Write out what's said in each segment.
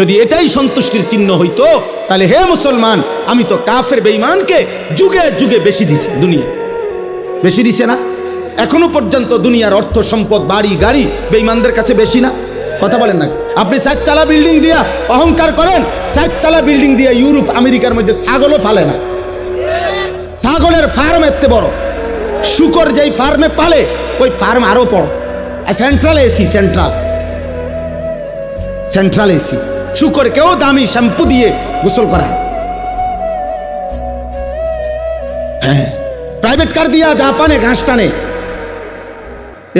যদি এটাই সন্তুষ্টির চিহ্ন হইতো, তাহলে হে মুসলমান, আমি তো কাফের বেঈমানকে যুগে যুগে বেশি দিছি দুনিয়া। বেশি দিছে না? এখনও পর্যন্ত দুনিয়ার অর্থ সম্পদ, বাড়ি, গাড়ি বেঈমানদের কাছে বেশি না? কথা বলেন না। আপনি চারতলা বিল্ডিং দিয়া অহংকার করেন, চারতলা বিল্ডিং দিয়া ইউরোপ, আমেরিকার মধ্যে ছাগলও ফালে না। ছাগলের ফার্ম এতে বড়। শুকর যেই ফার্মে পালে, ওই ফার্ম আরও বড়। Central AC central central AC শুকর কেউ দামি শ্যাম্পু দিয়ে গোসল করা। হ্যাঁ প্রাইভেট কার দিয়া জাপানে ঘাস টানে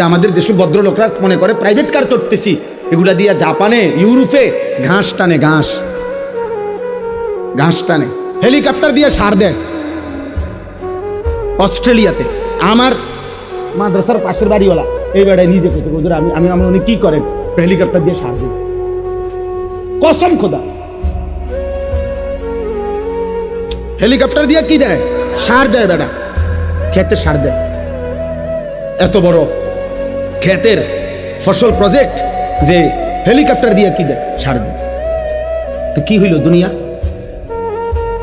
আমাদের যেসব ভদ্রলোকরা মনে করে প্রাইভেট কার চড়তেছি, এগুলা দিয়া জাপানে, ইউরোপে ঘাস টানে ঘাস ঘাস টানে হেলিকপ্টার দিয়ে সার দেয়। অস্ট্রেলিয়াতে। আমার মাদ্রাসার পাশের বাড়িওয়ালা, এই বেড়ায় নিজে খেতে আমি আমি আমার উনি কি করেন? হেলিকপ্টার দিয়ে সার দিই কসম খোদা। হেলিকপ্টার দিয়ে কি দেয়? সার দেয় বেড়া খেতে সার দেয়। এত বড় ক্ষেতের ফসল প্রজেক্ট যে হেলিকপ্টার দিয়ে কি দেয়? সার দেয়। তো কি হইল দুনিয়া?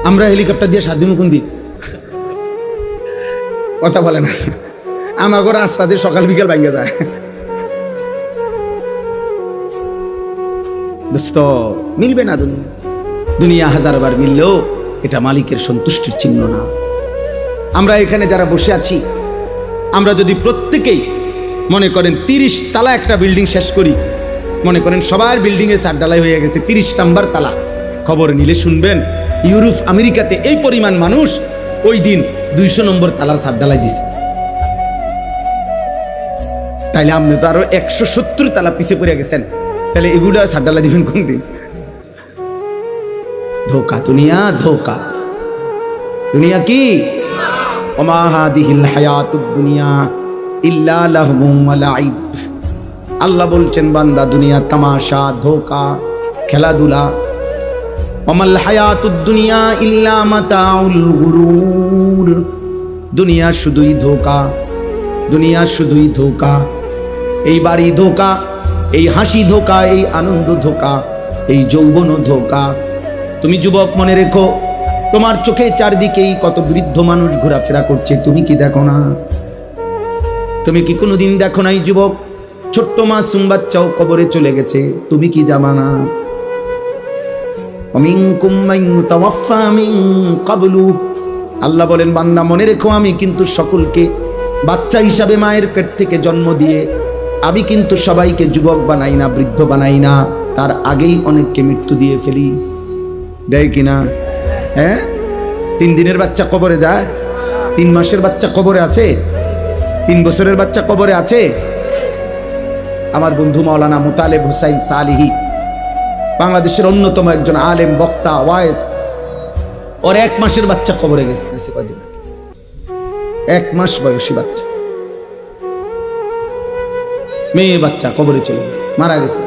আমরা হেলিকপ্টার দিয়ে সার দিব কোন দিন? কথা বলে না। আমাকে রাস্তা যে সকাল বিকাল ভাঙ্গে যায়। দোস্ত, মিলবে না দুনিয়া। দুনিয়া হাজারবার মিললেও এটা মালিকের সন্তুষ্টির চিহ্ন না। আমরা এখানে যারা বসে আছি, আমরা যদি প্রত্যেকেই মনে করেন তিরিশ তালা একটা বিল্ডিং শেষ করি, মনে করেন সবার বিল্ডিংয়ে চার ডালাই হয়ে গেছে, তিরিশ নাম্বার তালা। খবর নিলে শুনবেন, ইউরোপ, আমেরিকাতে এই পরিমাণ মানুষ ওই দিন দুইশো নম্বর তালার চার ডালাই দিছে। তাইলে আপনি তো আরও একশো সত্তর তালা পিছে পড়ে গেছেন। তাহলে এগুলো চার ডালা দিবেন কোন দিন? ধোকা, দুনিয়া ধোকা। দুনিয়া কি? আল্লাহ বলছেন, বান্দা, দুনিয়া তামাশা, ধোকা, খেলাধুলা। ওমাল হায়াতুদ দুনিয়া ইল্লা মাতাউল গুরুর। দুনিয়া শুধুই ধোকা, দুনিয়া শুধুই ধোকা। এই বাড়ি ধোকা এই হাসি ধোকা, এই আনন্দ ধোকা, এই যৌবন ধোকা। তুমি যুবক মনে রেখো, তোমার চোখে চারদিকেই কত বৃদ্ধ মানুষ ঘোরাফেরা করছে, তুমি কি দেখো না? তুমি কি কোনোদিন দেখো নাই যুবক? ছোট্ট মাসুম বাচ্চাও কবরে চলে গেছে, তুমি কি জামা না আল্লাহ বলেন, বান্দা মনে রেখো আমি কিন্তু সকলকে বাচ্চা হিসাবে মায়ের পেট থেকে জন্ম দিয়ে আমি কিন্তু সবাইকে যুবক বানাই না, বৃদ্ধ বানাই না। তার আগেই অনেককে মৃত্যু দিয়ে ফেলি। দেয় কিনা হ্যাঁ? তিন দিনের বাচ্চা কবরে যায়? তিন মাসের বাচ্চা কবরে আছে? তিন বছরের বাচ্চা কবরে আছে? আমার বন্ধু মাওলানা মুতালেব হুসাইন সালিহি, বাংলাদেশের অন্যতম একজন আলেম, বক্তা, ওয়াইস, ওর এক মাসের বাচ্চা কবরে গেছে কয়দিন এক মাস বয়সী বাচ্চা। মেয়ে বাচ্চা কবরে চলে গেছে, মারা গেছে।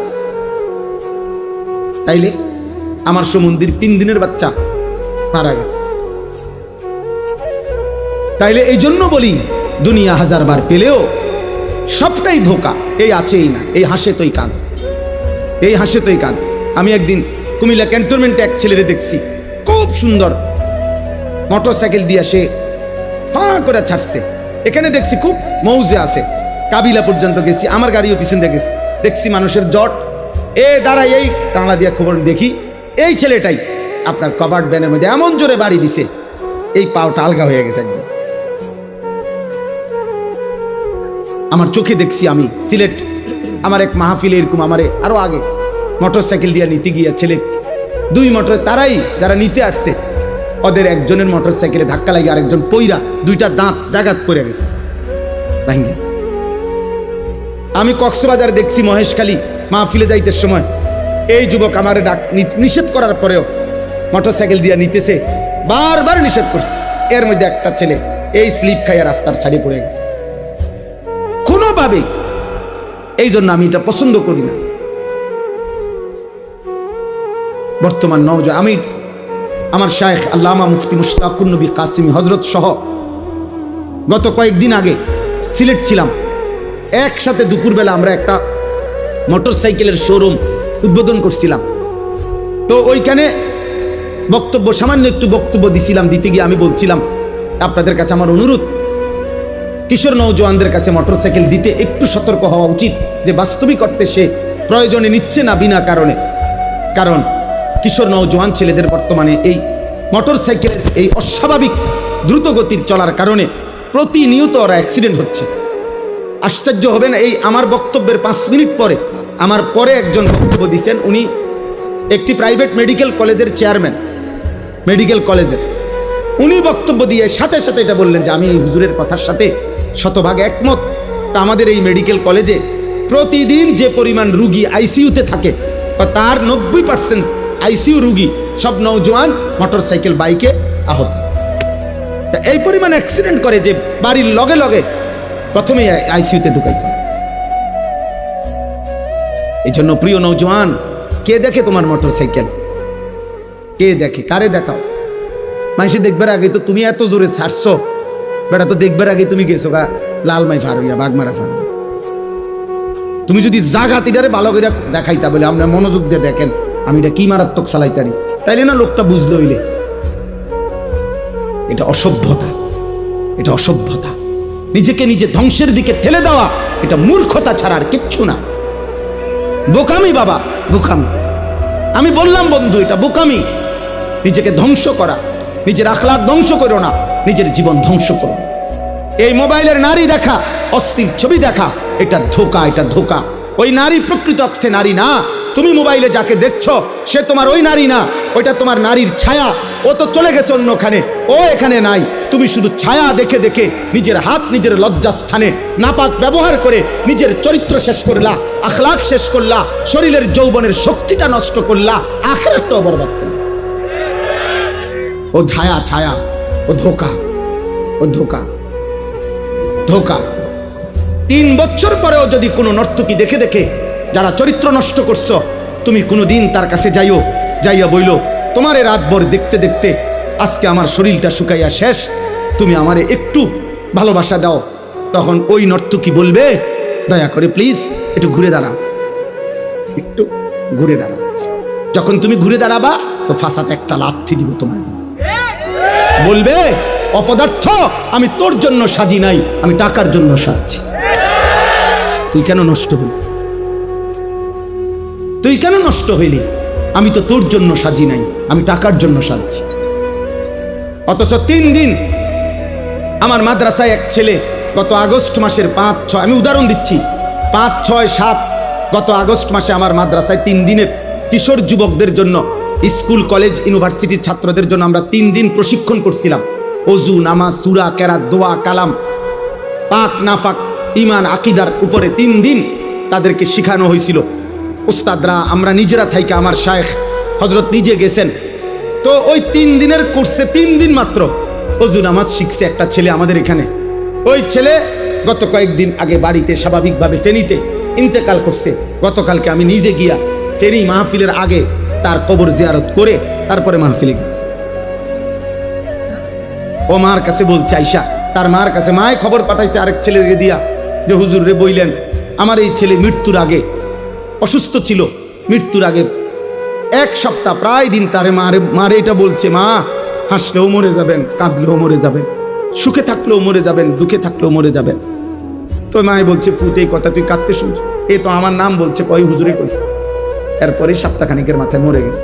তাইলে আমার সমন্দির তিন দিনের বাচ্চা মারা গেছে। তাইলে এই জন্য বলি, দুনিয়া হাজার বার পেলেও সবটাই ধোকা, এই আছেই না, এই হাসে তোই কান এই হাসে তোই কান আমি একদিন কুমিল্লা ক্যান্টনমেন্টে এক ছেলেরে দেখছি, খুব সুন্দর। মোটর সাইকেল দিয়ে সে ফাঁ করে ছাড়ছে। এখানে দেখছি খুব মৌজে আছে। কাবিলা পর্যন্ত গেছি, আমার গাড়িও পিছন দিয়ে গেছি। দেখছি মানুষের জট। এ, দাঁড়াই, এই কাংলা দিয়া খবর দেখি। এই ছেলেটাই আপনার কভার্ড ব্যানের মধ্যে এমন জোরে বাড়ি দিছে, এই পাওটা আলগা হয়ে গেছে একদম। আমার চোখে দেখছি আমি, সিলেট, আমার এক মাহফিলে এরকম আমারে আরও আগে মোটর সাইকেল দিয়ে নিতে গিয়া ছেলে, দুই মোটর, তারাই যারা নিতে আসছে, ওদের একজনের মোটর সাইকেলে ধাক্কা লাগে আরেকজন পইরা দুইটা দাঁত জাগাত পড়ে গেছে। ভাঙ্গে। আমি কক্সবাজার দেখছি মহেশখালী মাহফিলে যাইতে সময়। এই যুবক আমার ডাক নিষেধ করার পরেও মোটর সাইকেল দিয়ে নিতেছে, বারবার নিষেধ করছে। এর মধ্যে একটা ছেলে এই স্লিপ খাইয়া রাস্তার ছাড়ি পড়ে গেছে। কোনোভাবেই এই জন্য আমি এটা পছন্দ করি না। বর্তমান নওজ, আমি আমার শায়েখ আল্লামা মুফতি মুশতাকুর নবী কাসিমি হজরত সহ গত কয়েকদিন আগে সিলেট ছিলাম। একসাথে দুপুরবেলা আমরা একটা মোটর সাইকেলের শোরুম উদ্বোধন করছিলাম। তো ওইখানে বক্তব্য, সামান্য একটু বক্তব্য দিছিলাম, দিতে গিয়ে আমি বলছিলাম, আপনাদের কাছে আমার অনুরোধ, কিশোর নৌজওয়ানদের কাছে মোটর সাইকেল দিতে একটু সতর্ক হওয়া উচিত, যে বাস্তবিক অর্থে সে প্রয়োজনে নিচ্ছে না বিনা কারণে। কারণ কিশোর নৌজওয়ান ছেলেদের বর্তমানে এই মোটরসাইকেলের এই অস্বাভাবিক দ্রুত গতির চলার কারণে প্রতিনিয়ত ওরা অ্যাক্সিডেন্ট হচ্ছে। আশ্চর্য হবেন এই আমার বক্তব্যের পাঁচ মিনিট পরে। আমার পরে একজন বক্তব্য দিচ্ছেন উনি একটি প্রাইভেট মেডিকেল কলেজের চেয়ারম্যান মেডিকেল কলেজের উনি বক্তব্য দিয়ে সাথে সাথে এটা বললেন যে, আমি এই হুজুরের কথার সাথে শতভাগ একমত। তা আমাদের এই মেডিকেল কলেজে প্রতিদিন যে পরিমাণ রুগী আইসিইউতে থাকে তার নব্বই পার্সেন্ট আইসিইউ রুগী সব নৌজওয়ান মোটরসাইকেল বাইকে আহত। তা এই পরিমাণ অ্যাক্সিডেন্ট করে যে বাড়ির লগে লগে প্রথমেই আইসিইউতে ঢুকাইতে এই জন্য প্রিয় নৌজওয়ান কে দেখে তোমার মোটর সাইকেল? কে দেখে? কারে দেখাও? মানুষ দেখবার আগে তো তুমি এত জোরে ছাড়ছো। বেটা, তো দেখবার আগে তুমি গেছো গা লালমাই ফার হইয়া বাগমারা ফারুইয়া। তুমি যদি জাগাতিটারে ভালো করে দেখাইতা বলে আপনার মনোযোগ দিয়ে দেখেন, আমি এটা কি মারাত্মক চালাইতারি। তাইলে না লোকটা বুঝলো হইলে। এটা অসভ্যতা। এটা অসভ্যতা। নিজেকে নিজে ধ্বংসের দিকে ঠেলে দেওয়া, এটা মূর্খতা ছাড়া আর কিচ্ছু না। বোকামি বাবা, বোকামি। আমি বললাম, বন্ধু, এটা বোকামি। নিজেকে ধ্বংস করা, নিজের আখলাক ধ্বংস করো না, নিজের জীবন ধ্বংস করো। এই মোবাইলের নারী দেখা, অস্থির ছবি দেখা, এটা ধোকা এটা ধোকা। ওই নারী প্রকৃত অর্থে নারী না, তুমি মোবাইলে যাকে দেখছ, সে তোমার ওই নারী না। ওইটা তোমার নারীর ছায়া। ও তো চলে গেছে অন্যখানে। ও এখানে নাই। তুমি শুধু ছায়া দেখে দেখে নিজের হাত, নিজের লজ্জাস্থানে নাপাক ব্যবহার করে নিজের চরিত্র শেষ করলা, আখলাখ শেষ করলা, শরীরের যৌবনের শক্তিটা নষ্ট করলা আখরাতটাও বরবাদ করলা। ও ছায়া ছায়া, ও ধোকা ও ধোকা ধোকা। তিন বছর পরেও যদি কোনো নর্তকী দেখে দেখে, যারা চরিত্র নষ্ট করছ, তুমি কোনো দিন তার কাছে যাইও। যাইয়া বইল, তোমার তোমারে রাতভর দেখতে দেখতে আজকে আমার শরীরটা শুকাইয়া শেষ। তুমি আমারে একটু ভালোবাসা দাও। তখন ওই নর্তকী বলবে? দয়া করে প্লিজ একটু ঘুরে দাঁড়াও। একটু ঘুরে দাঁড়াও? যখন তুমি ঘুরে দাঁড়াবা, তো ফাঁসাতে একটা লাথি দিব তোমার বলবে, অপদার্থ, আমি তোর জন্য সাজি নাই, আমি টাকার জন্য সাজছি। তুই কেন নষ্ট হলি? তুই কেন নষ্ট হইলি? আমি তো তোর জন্য সাজি নাই, আমি টাকার জন্য সাজছি। অথচ তিন দিন আমার মাদ্রাসায় এক ছেলে গত আগস্ট মাসের পাঁচ ছয়, আমি উদাহরণ দিচ্ছি, পাঁচ, ছয়, সাত, গত আগস্ট মাসে আমার মাদ্রাসায় তিন দিনের কিশোর যুবকদের জন্য স্কুল, কলেজ ইউনিভার্সিটির ছাত্রদের জন্য আমরা তিন দিন প্রশিক্ষণ করছিলাম। অজু, নামাজ, সুরা, কেরাত, দোয়া, কালাম, পাক, নাফাক ইমান আকিদার উপরে তিন দিন তাদেরকে শেখানো হয়েছিল। উস্তাদরা, আমরা নিজেরা থাইকে আমার শায়েখ হজরত নিজে গেছেন। তো ওই তিন দিনের কোর্সে তিন দিন মাত্র অজু নামাজ শিখছে একটা ছেলে আমাদের এখানে। ওই ছেলে গত কয়েকদিন আগে বাড়িতে স্বাভাবিকভাবে ফেনীতে ইন্তেকাল করছে। গতকালকে আমি নিজে গিয়া ফেনী মাহফিলের আগে তার কবর জিয়ারত করে তারপরে মাহফিলে গেছি। ও মার কাছে বলছে আইসা তার মার কাছে মায় খবর পাঠাইছে আরেক ছেলের দিয়া যে হুজুর রে বইলেন, আমার এই ছেলে মৃত্যুর আগে অসুস্থ ছিল। মৃত্যুর আগে এক সপ্তাহ প্রায় দিন তারে মারে মারে, এটা বলছে, মা, হাসলেও মরে যাবেন, কাঁদলেও মরে যাবেন, সুখে থাকলেও মরে যাবেন, দুঃখে থাকলেও মরে যাবেন। তো মায়ে বলছে ফুতে এই কথা, তুই কাঁদতে শুনছ? এ তো আমার নাম বলছে, কয় হুজুরে কইছে। এরপরে সপ্তাহখানিকের মাথায় মরে গেছে।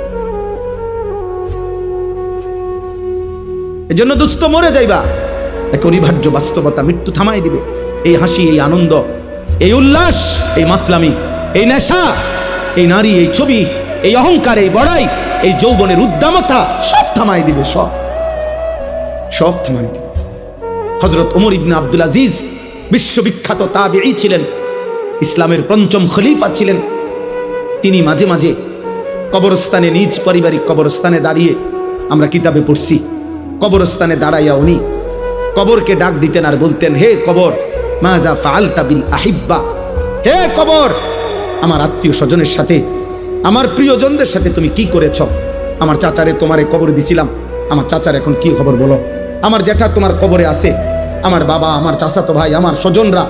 এজন্য দুস্থ মরে যাইবা। এক অনিবার্য বাস্তবতা, মৃত্যু থামাই দিবে। এই হাসি, এই আনন্দ, এই উল্লাস, এই মাতলামি এই নেশা, এই নারী, এই ছবি, এই অহংকার, এই বড়াই, এই যৌবনের উদ্দামতা, সব থামাই দিবে, সব। সব থামাই দিবে। হজরত ওমর ইবনে আব্দুল আজিজ বিশ্ববিখ্যাত তাবেঈ ছিলেন, ইসলামের পঞ্চম খলিফা ছিলেন। তিনি মাঝে মাঝে কবরস্থানে নিজ পারিবারিক কবরস্থানে দাঁড়িয়ে আমরা কিতাবে পড়ছি, কবরস্থানে দাঁড়াইয়া উনি কবরকে ডাক দিতেন আর বলতেন, হে কবর মাজা ফালতা বিল আহিব্বা। হে কবর আমার আত্মীয় স্বজনের সাথে, আমার প্রিয়জনদের সাথে তুমি কি করেছ? আমার চাচারে তোমারে কবর দিছিলাম। আমার চাচার এখন কি খবর বলো? আমার জ্যাঠা তোমার কবরে আছে। আমার বাবা, আমার চাচাতো ভাই, আমার স্বজনরা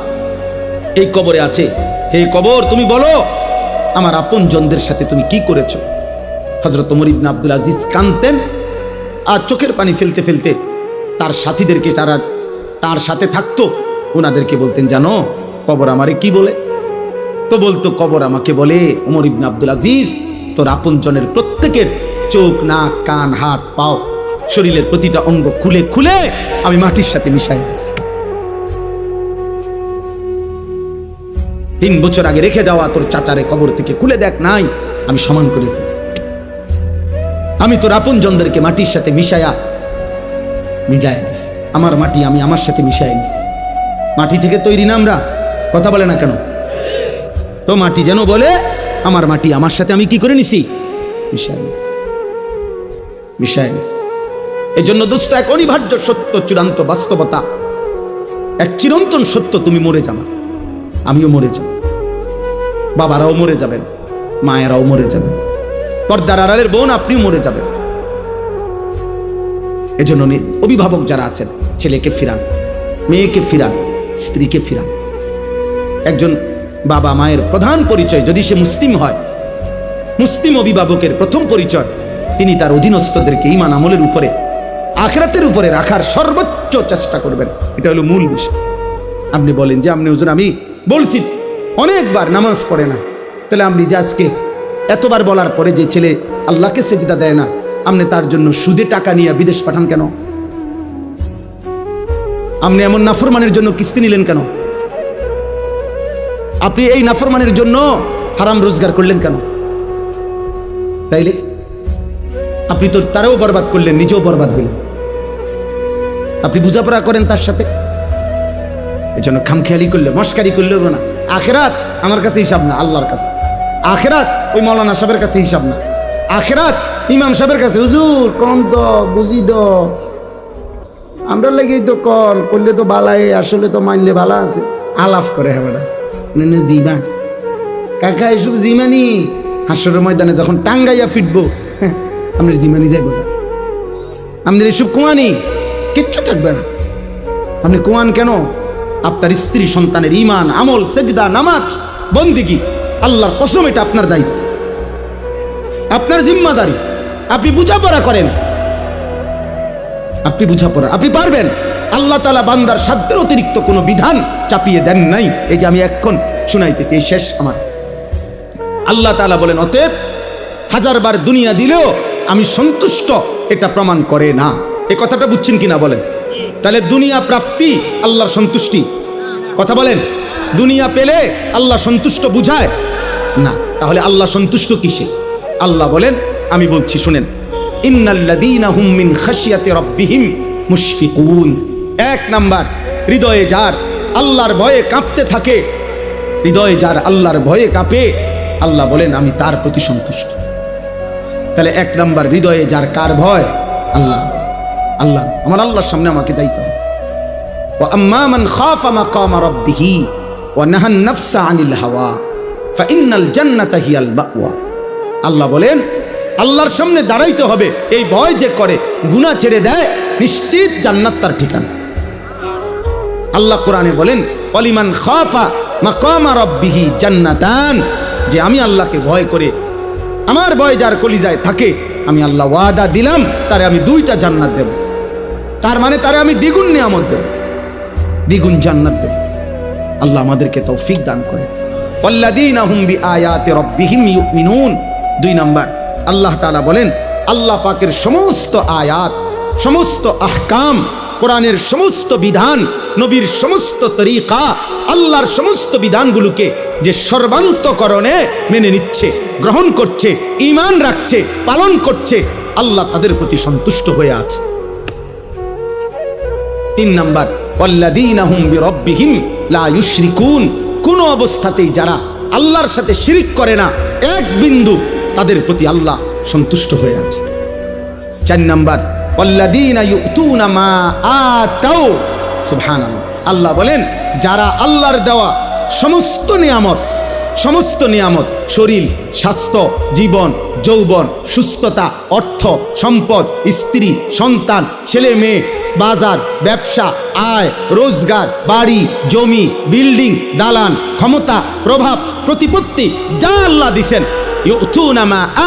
এই কবরে আছে। হে কবর, তুমি বলো, আমার আপনজনদের সাথে তুমি কি করেছ? হজরত ওমর ইবনে আব্দুল আজিজ কানতেন আর চোখের পানি ফেলতে ফেলতে তার সাথীদেরকে যারা তার সাথে থাকতো, ওনাদেরকে বলতেন, জানো, কবর আমারে কি বলে? তো বলতো কবর আমাকে বলে, ওমর ইবনে আব্দুল আজিজ, তোর আপনজনের প্রত্যেকের চোখ, নাক, কান, হাত, পাও, শরীরের প্রতিটা অঙ্গ খুলে খুলে আমি মাটির সাথে মিশাই দিছি। তিন বছর আগে রেখে যাওয়া তোর চাচারে কবর থেকে খুলে দেখ, নাই, আমি সমান করে ফেলছি। আমি তোর আপনজনদেরকে মাটির সাথে মিশায়া মিলাইয়া দিছি। আমার মাটি আমি আমার সাথে মিশাই দিছি মাটি থেকে তৈরি না আমরা, কথা বলে না কেন? তো মাটি যেন বলে আমার মাটি আমার সাথে আমি কি করে নিছি? মিশাই নিছি মিশাই নিছি এই জন্য দোস্ত এক অনিবার্য সত্য চূড়ান্ত বাস্তবতা। এক চিরন্তন সত্য তুমি মরে যাবা। আমিও মরে যাব। বাবারাও মরে যাবেন মায়েরাও মরে যাবেন। পর্দার আড়ালের বোন আপনিও মরে যাবেন। এজন্য অভিভাবক যারা আছেন ছেলেকে ফিরান মেয়েকে ফিরান স্ত্রীকে ফিরান। একজন বাবা মায়ের প্রধান পরিচয় যদি সে মুসলিম হয়, মুসলিম অভিভাবকের প্রথম পরিচয়, তিনি তার অধীনস্থদেরকে ইমান আমলের উপরে, আখরাতের উপরে রাখার সর্বোচ্চ চেষ্টা করবেন। এটা হলো মূল বিষয়। আপনি বলেন যে, আপনি হুজুর, আমি বলছি, অনেকবার নামাজ পড়ে না। তাহলে আপনি যে আজকে এতবার বলার পরে যে ছেলে আল্লাহকে সেজদা দেয় না, আপনি তার জন্য সুদে টাকা নিয়ে বিদেশ পাঠান কেন? আপনি এমন নাফরমানের জন্য কিস্তি নিলেন কেন? আপনি এই নাফরমানের জন্য হারাম রোজগার করলেন কেন? তাইলে? আপনি তো তারাও বরবাদ করলেন, নিজেও বরবাদ হইলেন আপনি বুঝাপড়া করেন তার সাথে? এই জন্য খামখেয়ালি করলে মস্কারি করলে হবে না। আখেরাত আমার কাছে হিসাব না, আল্লাহর কাছে। আখেরাত ওই মৌলানা সাহেবের কাছে হিসাব না। আখেরাত ইমাম সাহেবের কাছে, হুজুর, কম তো, বুঝি দ আমরা লেগেই তো কল করলে তো বালাই, আসলে তো মানলে ভালো আছে। আলাফ করে হ্যাঁ নে জিমা। কাকা এসব জিমানি? হাসরের ময়দানে যখন টাঙ্গাইয়া ফিটবো হ্যাঁ, আমরা জিমানি যাইব না আমাদের এসব কুয়ানি কিচ্ছু থাকবে না। আপনি কুয়ান কেন? আপনার স্ত্রী সন্তানের ইমান আমল সেজদা নামাজ বন্দিগি আল্লাহর কসম এটা আপনার দায়িত্ব। আপনার জিম্মাদারি। আপনি বুঝাপড়া করেন। আপনি বুঝাপড়া আপনি পারবেন। আল্লাহ তালা বান্দার সাধ্যের অতিরিক্ত কোনো বিধান চাপিয়ে দেন নাই। এই যে আমি এখন শুনাইতেছি, এই শেষ আমার। আল্লাহ তালা বলেন, অতএব হাজারবার দুনিয়া দিলেও আমি সন্তুষ্ট, এটা প্রমাণ করে না। এ কথাটা বুঝছেন কিনা বলেন? তাহলে দুনিয়া প্রাপ্তি আল্লাহর সন্তুষ্টি। কথা বলেন, দুনিয়া পেলে আল্লাহ সন্তুষ্ট বুঝায়? না, তাহলে আল্লাহ সন্তুষ্ট কিসে? আল্লাহ বলেন, আমি বলছি, শুনেন, ইন্নাল্লাযীনা হুম মিন খাশিয়াতি রাব্বিহিম মুশফিকুন। এক নাম্বার, হৃদয়ে যার আল্লাহর ভয়ে কাঁপতে থাকে, হৃদয়ে যার আল্লাহর ভয়ে কাঁপে, আল্লাহ বলেন, আমি তার প্রতি সন্তুষ্ট। তাহলে এক নাম্বার, হৃদয়ে যার কার ভয়? আল্লাহ। আল্লাহ, আমার আল্লাহর সামনে আমাকে যাইতে হবে। ও আম্মান খাফ আমা কামা রব্বিহি ও নাহান নফসা আনিল হাওয়া ফাইনাল জান্নাতা হিয়াল বাকুয়া আল্লাহ বলেন, আল্লাহর সামনে দাঁড়াইতে হবে। এই ভয় যে করে গুণা ছেড়ে দেয়, নিশ্চিত জান্নাত তার ঠিকানা। আল্লাহ কোরআনে বলেন, অলিমান খাফা মাকামা রব্বিহি জান্নাতান যে আমি আল্লাহকে ভয় করে, আমার ভয় যার কলিজায় থাকে, আমি আল্লাহ ওয়াদা দিলাম, তারে আমি দুইটা জান্নাত দেব। তার মানে তারে আমি দ্বিগুণ নিয়ামত দেব। দ্বিগুণ জান্নাত দেব। আল্লাহ আমাদেরকে তৌফিক দান করে ওয়াল্লাযীনা হুম বিআয়াতি রাব্বিহিম ইউমিনুন। দুই নাম্বার, আল্লাহ তালা বলেন, আল্লাহ পাকের সমস্ত আয়াত, সমস্ত আহকাম কোরআনের সমস্ত বিধান, নবীর সমস্ত তরিকা, আল্লাহর সমস্ত বিধানগুলোকে যে সর্বান্তকরণে মেনে নিচ্ছে, গ্রহণ করছে ইমান রাখছে, পালন করছে, আল্লাহ তাদের প্রতি সন্তুষ্ট হয়ে আছে। তিন নাম্বার বিরাব্বিহিম লা ইউশরিকুন। কোন অবস্থাতেই যারা আল্লাহর সাথে শিরিক করে না, এক বিন্দু তাদের প্রতি আল্লাহ সন্তুষ্ট হয়ে আছে। চার নাম্বার আল্লাহ বলেন, যারা আল্লাহর দেওয়া সমস্ত নিয়ামত সমস্ত নিয়ামত, শরীর, স্বাস্থ্য, জীবন, যৌবন, সুস্থতা, অর্থ, সম্পদ, স্ত্রী, সন্তান, ছেলে মেয়ে, বাজার, ব্যবসা, আয়, রোজগার, বাড়ি, জমি, বিল্ডিং, দালান, ক্ষমতা, প্রভাব, প্রতিপত্তি, যা আল্লাহ দিছেন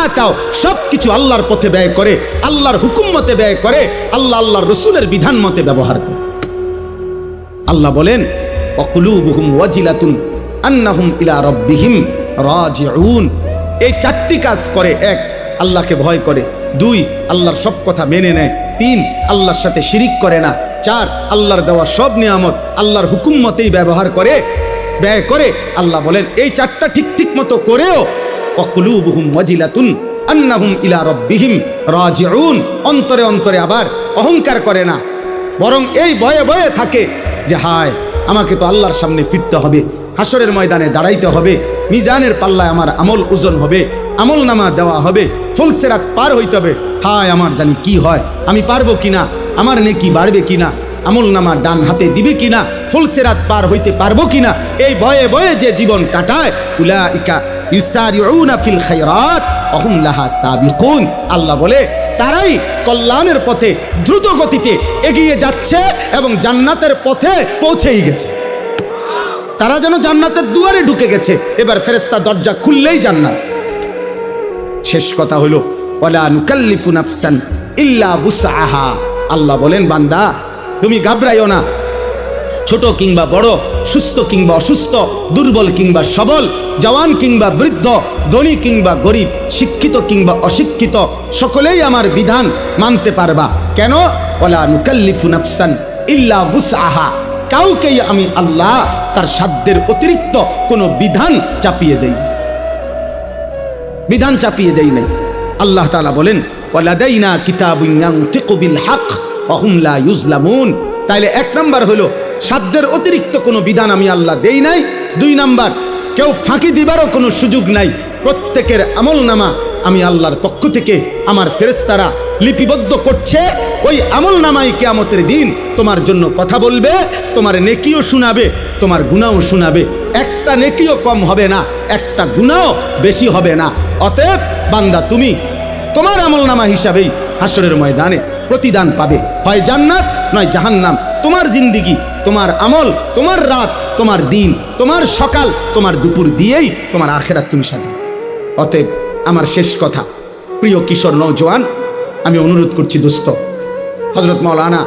আতাও, সবকিছু আল্লাহর পথে ব্যয় করে, আল্লাহর হুকুম মতে ব্যয় করে, আল্লাহ আল্লাহর রসুলের বিধান মতে ব্যবহার করে। আল্লাহ বলেন এই চারটি কাজ করে, এক, আল্লাহকে ভয় করে, দুই, আল্লাহর সব কথা মেনে নেয়, তিন, আল্লাহর সাথে শিরিক করে না, চার, আল্লাহর দেওয়া সব নিয়ামত আল্লাহর হুকুম মতেই ব্যবহার করে, ব্যয় করে। আল্লাহ বলেন, এই চারটা ঠিক ঠিক মতো করেও অকুলুবুহুম ওয়াজিলাতুন আন্নাহুম ইলা রব্বিহিম রাজিউন। অন্তরে অন্তরে আবার অহংকার করে না। বরং এই ভয়ে ভয়ে থাকে যে, হায়, আমাকে তো আল্লাহর সামনে ফিরতে হবে হাসরের ময়দানে দাঁড়াইতে হবে, মিজানের পাল্লায় আমার আমল ওজন হবে, আমল নামা দেওয়া হবে, ফুলসেরাত পার হইতে হবে। হায়, আমার জানি কি হয়, আমি পারব কিনা, আমার নেকি বাড়বে কিনা, আমল নামা ডান হাতে দিবে কিনা, ফুলসেরাত পার হইতে পারব কিনা, এই ভয়ে ভয়ে যে জীবন কাটায়, উলাইকা ফিল খায়রাত, অহুম লাহা সাবিকুন। আল্লাহ বলে, তারাই কল্যাণের পথে দ্রুত গতিতে এগিয়ে যাচ্ছে এবং জান্নাতের পথে পৌঁছেই গেছে। তারা যেন জান্নাতের দুয়ারে ঢুকে গেছে, এবার ফেরেস্তা দরজা খুললেই জান্নাত। শেষ কথা হলো ইল্লা আল্লাহ বলেন, বান্দা, তুমি ঘাবড়াইও না ছোট কিংবা বড়, সুস্থ কিংবা অসুস্থ, দুর্বল কিংবা সবল, জওয়ান কিংবা বৃদ্ধ, ধনী কিংবা গরিব, শিক্ষিত কিংবা অশিক্ষিত, সকলেই আমার বিধান মানতে পারবা। কেন? ওলা ইল্লা কাউকেই আমি আল্লাহ তার সাধ্যের অতিরিক্ত কোনো বিধান চাপিয়ে দেই, বিধান চাপিয়ে দেই নাই। আল্লাহ তালা বলেন, ওয়ালাদাইনা কিতাবুন ইয়ানতিকু বিল হক, ওয়া হুম লা ইউজলামুন তাইলে এক নম্বর হলো সাধ্যের অতিরিক্ত কোনো বিধান আমি আল্লাহ দেই নাই। দুই নাম্বার, কেউ ফাঁকি দিবারও কোনো সুযোগ নাই। প্রত্যেকের আমল নামা আমি আল্লাহর পক্ষ থেকে আমার ফেরেস্তারা লিপিবদ্ধ করছে। ওই আমল নামাই কেয়ামতের দিন তোমার জন্য কথা বলবে, তোমার নেকিও শোনাবে, তোমার গুণাও শোনাবে। একটা নেকিও কম হবে না, একটা গুণাও বেশি হবে না। অতএব বান্দা, তুমি তোমার আমল নামা হিসাবেই হাসরের ময়দানে প্রতিদান পাবে। হয় জান্নাত, নয় জাহান্নাম। তোমার জিন্দিগি তোমার আমল, তোমার রাত, তোমার দিন, তোমার সকাল, তোমার দুপুর দিয়েই তোমার আখেরাত তুমি সাজাও। অতএব আমার শেষ কথা, প্রিয় কিশোর নৌজওয়ান আমি অনুরোধ করছি দোস্ত হজরত মৌলানা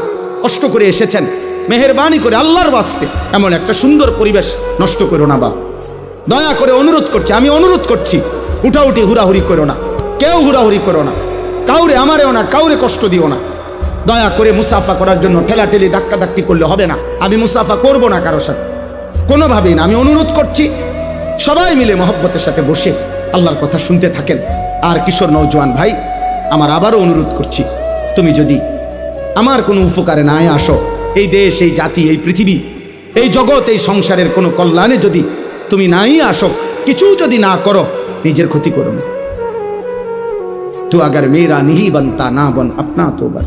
কষ্ট করে এসেছেন, মেহরবানি করে আল্লাহর বাস্তে এমন একটা সুন্দর পরিবেশ নষ্ট করো না বাপ। দয়া করে অনুরোধ করছি, আমি অনুরোধ করছি উঠাউঠি হুড়াহুড়ি করো না, কেউ হুড়াহুড়ি করো না, কাউরে আমারেও না, কাউরে কষ্ট দিও না। দয়া করে মুসাফা করার জন্য ঠেলাঠেলি ধাক্কা ধাক্কি করলে হবে না। আমি মুসাফা করব না কারোর সাথে। কোনোভাবেই না, আমি অনুরোধ করছি, সবাই মিলে মহব্বতের সাথে বসে আল্লাহর কথা শুনতে থাকেন। আর কিশোর নৌজওয়ান ভাই, আমার আবারও অনুরোধ করছি, তুমি যদি আমার কোনো উপকারে না আসো, এই দেশ, এই জাতি, এই পৃথিবী, এই জগৎ, এই সংসারের কোনো কল্যাণে যদি তুমি নাই আসো, কিছু যদি না করো, নিজের ক্ষতি করো না। তো আগার মেয়েরা নিহি বনতা না বন, আপনা তো বন।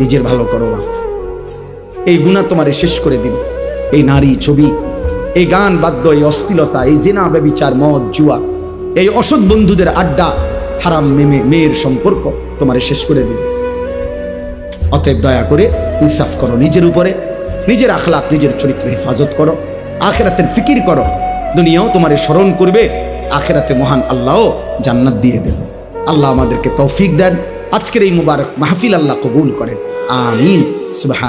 নিজের ভালো করো বাপ এই গুণা তোমারে শেষ করে দিব। এই নারী ছবি, এই গান বাদ্য, এই অস্থিলতা এই জেনা ব্যবিচার, মদ, জুয়া, এই অসৎ বন্ধুদের আড্ডা, হারাম মেমে, মেয়ের সম্পর্ক তোমারে শেষ করে দিবে। অতএব দয়া করে ইনসাফ করো নিজের উপরে, নিজের আখলাক নিজের চরিত্র হেফাজত করো, আখেরাতের ফিকির করো। দুনিয়াও তোমারে স্মরণ করবে, আখেরাতে মহান আল্লাহও জান্নাত দিয়ে দেবে। আল্লাহ আমাদেরকে তৌফিক দেন। আজকের এই মুবারক মাহফিল আল্লাহ কবুল করেন। আমিন। সুবাহ